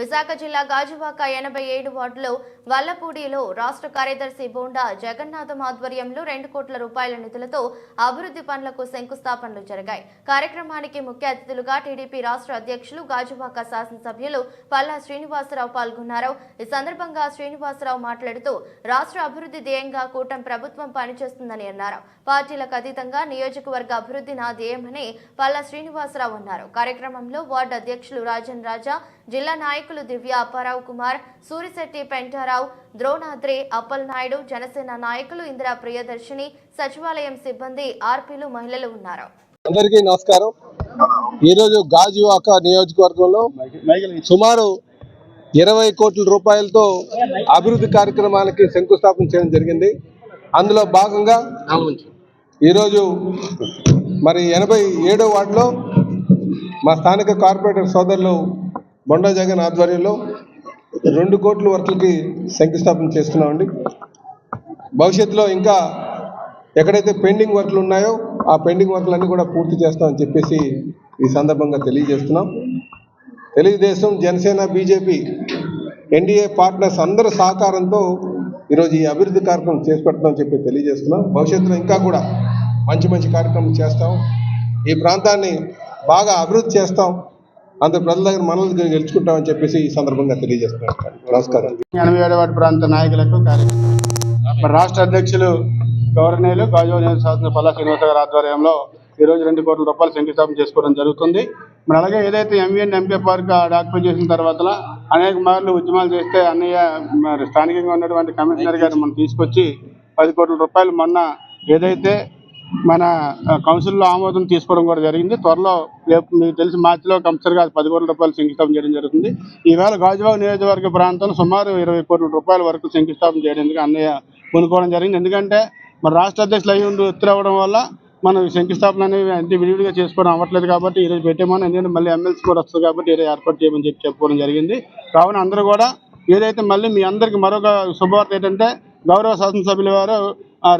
విశాఖ జిల్లా గాజువాక ఎనభై ఏడు వార్డులో వల్లపూడిలో రాష్ట్ర కార్యదర్శి బోండా జగన్నాథం ఆధ్వర్యంలో రెండు కోట్ల రూపాయల నిధులతో అభివృద్ధి పనులకు శంకుస్థాపనలు జరిగాయి. కార్యక్రమానికి ముఖ్య అతిథులుగా టీడీపీ రాష్ట్ర అధ్యక్షులు గాజువాక శాసనసభ్యులు పల్లా శ్రీనివాసరావు పాల్గొన్నారు. ఈ సందర్భంగా శ్రీనివాసరావు మాట్లాడుతూ రాష్ట్ర అభివృద్ధి ధ్యేయంగా కూటమి ప్రభుత్వం పనిచేస్తుందని అన్నారు. పార్టీలకు అతీతంగా నియోజకవర్గ అభివృద్ధి నా ధ్యేయమని పల్లా శ్రీనివాసరావు అన్నారు. కార్యక్రమంలో వార్డు అధ్యక్షులు రాజన్ రాజా జిల్లా నాయకులు దివ్య అప్పారావు కుమార్ సూరిశెట్టి పెంటారావు ద్రోణాద్రి అప్పల్ నాయుడు జనసేన నాయకులు ఇందిరా ప్రియదర్శిని సచివాలయం సిబ్బంది ఆర్పీలు మహిళలు ఉన్నారు. అందరికీ నమస్కారం. ఈరోజు గాజువాక నియోజకవర్గంలో సుమారు ఇరవై కోట్ల రూపాయలతో అభివృద్ధి కార్యక్రమాలకి శంకుస్థాపన చేయడం జరిగింది. అందులో భాగంగా ఈరోజు మరి ఎనభై ఏడో వార్డులో మా స్థానిక కార్పొరేటర్ సోదరులు బొండా జగన్ ఆధ్వర్యంలో రెండు కోట్ల వర్కులకి శంకుస్థాపన చేస్తున్నామండి. భవిష్యత్తులో ఇంకా ఎక్కడైతే పెండింగ్ వర్క్లు ఉన్నాయో ఆ పెండింగ్ వర్క్లన్నీ కూడా పూర్తి చేస్తామని చెప్పేసి ఈ సందర్భంగా తెలియజేస్తున్నాం. Telugudesam Janasena BJP NDA partners అందరి సహకారంతో ఈరోజు ఈ అభివృద్ధి కార్యక్రమం చేసి పెట్టడం చెప్పి తెలియజేస్తున్నాం. భవిష్యత్తులో ఇంకా కూడా మంచి మంచి కార్యక్రమం చేస్తాం. ఈ ప్రాంతాన్ని బాగా అభివృద్ధి చేస్తాం. అంత ప్రజల దగ్గర మనల్ని గెలుచుకుంటామని చెప్పేసి ఈ సందర్భంగా తెలియజేస్తున్నాం నమస్కారం. ఎనభై ఏడవ ప్రాంత నాయకులకు కార్యక్రమం రాష్ట్ర అధ్యక్షులు గవర్నర్లు గాజువాక శాసన పల్లా శ్రీనివాస గారి ఆధ్వర్యంలో ఈ రోజు రెండు కోట్ల రూపాయలు శంకుస్థాపన చేసుకోవడం జరుగుతుంది. మరి అలాగే ఏదైతే ఎంవీఎన్ ఎంపీ పార్క్ ఆక్యుపై చేసిన తర్వాత అనేక మార్లు ఉద్యమాలు చేస్తే అన్నయ్య మరి స్థానికంగా ఉన్నటువంటి కమిషనర్ గారు మనం తీసుకొచ్చి పది కోట్ల రూపాయలు మొన్న ఏదైతే మన కౌన్సిల్లో ఆమోదం తీసుకోవడం కూడా జరిగింది. త్వరలో రేపు మీకు తెలిసి మార్చిలో కంపల్సరిగా పది కోట్ల రూపాయలు శంకుస్థాపన చేయడం జరుగుతుంది. ఈవేళ గాజువాక నియోజకవర్గ ప్రాంతంలో సుమారు ఇరవై కోట్ల రూపాయల వరకు శంకుస్థాపన చేయడానికి అన్నయ్య కొనుక్కోవడం జరిగింది. ఎందుకంటే మన రాష్ట్ర అధ్యక్షులు అయ్యి ఉండి ఉత్తరవడం వల్ల మనం శంకుస్థాపన అనేవి అంటే విడివిడిగా చేసుకోవడం అవ్వట్లేదు కాబట్టి ఈరోజు పెట్టామని ఎందుకంటే మళ్ళీ ఎమ్మెల్సీ కూడా వస్తుంది కాబట్టి ఈరోజు ఏర్పాటు చేయమని చెప్పి చెప్పుకోవడం జరిగింది. కావున అందరూ కూడా ఏదైతే మళ్ళీ మీ అందరికి మరొక శుభవార్త ఏంటంటే గౌరవ శాసనసభ్యుల వారు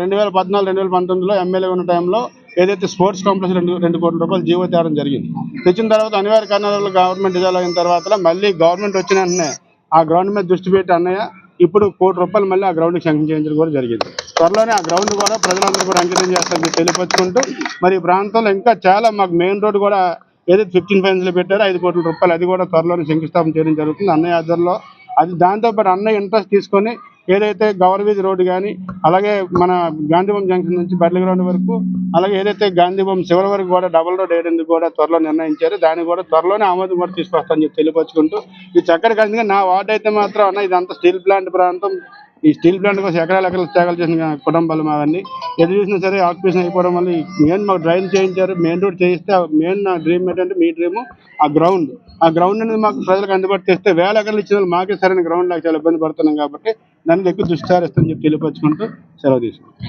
రెండు వేల పద్నాలుగు రెండు వేల పంతొమ్మిదిలో ఎమ్మెల్యే ఉన్న టైంలో ఏదైతే స్పోర్ట్స్ కాంప్లెక్స్ రెండు రెండు కోట్ల రూపాయలు జీవో తేవడం జరిగింది. తెచ్చిన తర్వాత అనివార్య కారణాల గవర్నమెంట్ డిజాల్వ్ అయిన తర్వాత మళ్ళీ గవర్నమెంట్ వచ్చిన అన్నయ్య ఆ గ్రౌండ్ మీద దృష్టి పెట్టి అన్నయ్య ఇప్పుడు కోటి రూపాయలు మళ్ళీ ఆ గ్రౌండ్కి శాంక్షన్ చేయించడం కూడా జరిగింది. త్వరలోనే ఆ గ్రౌండ్ కూడా ప్రజలందరూ కూడా అంకితం చేస్తారని చెప్పి తెలియపరుచుకుంటూ మరి ఈ ప్రాంతంలో ఇంకా చాలా మాకు మెయిన్ రోడ్ కూడా ఏదైతే ఫిఫ్టీన్ ఫైన్స్ పెట్టారో ఐదు కోట్ల రూపాయలు అది కూడా త్వరలోనే శంకుస్థాపన చేయడం జరుగుతుంది అన్నయ్య ఆధ్వర్యంలో. అది దాంతోపాటు అన్నయ్య ఇంట్రెస్ట్ తీసుకొని ఏదైతే గవర్వీజ్ రోడ్డు కానీ అలాగే మన గాంధీభవన్ జంక్షన్ నుంచి బర్లి గ్రౌండ్ వరకు అలాగే ఏదైతే గాంధీభవన్ చివరి వరకు కూడా డబుల్ రోడ్ వేయడానికి కూడా త్వరలో నిర్ణయించారు. దాన్ని కూడా త్వరలోనే ఆమోదం కూడా తీసుకొస్తామని చెప్పి తెలియపరుచుకుంటూ ఈ చక్కెర కలిసి నా వార్డు అయితే మాత్రం అన్న ఇదంతా స్టీల్ ప్లాంట్ ప్రాంతం. ఈ స్టీల్ ప్లాంట్ కోసం ఎకరాల ఎకరాలు త్యాగాలు చేసిన కుటుంబాలు మావన్నీ ఎదురు చూసినా సరే ఆక్యుపేషన్ అయిపోవడం వల్ల మెయిన్ మాకు డ్రైన్ చేయించారు. మెయిన్ రోడ్ చేయిస్తే మెయిన్ నా డ్రీమ్ ఏంటంటే మీ డ్రీమ్ ఆ గ్రౌండ్. ఆ గ్రౌండ్ అనేది మాకు ప్రజలకు అందుబాటు చేస్తే వేల ఎకరాలు ఇచ్చిన వాళ్ళు మాకే సరైన గ్రౌండ్ నాకు చాలా ఇబ్బంది పడుతున్నాం కాబట్టి దానికి ఎక్కువ దృష్టి సారిస్తామని చెప్పి తెలియపరచుకుంటూ సెలవు తీసుకుంటాం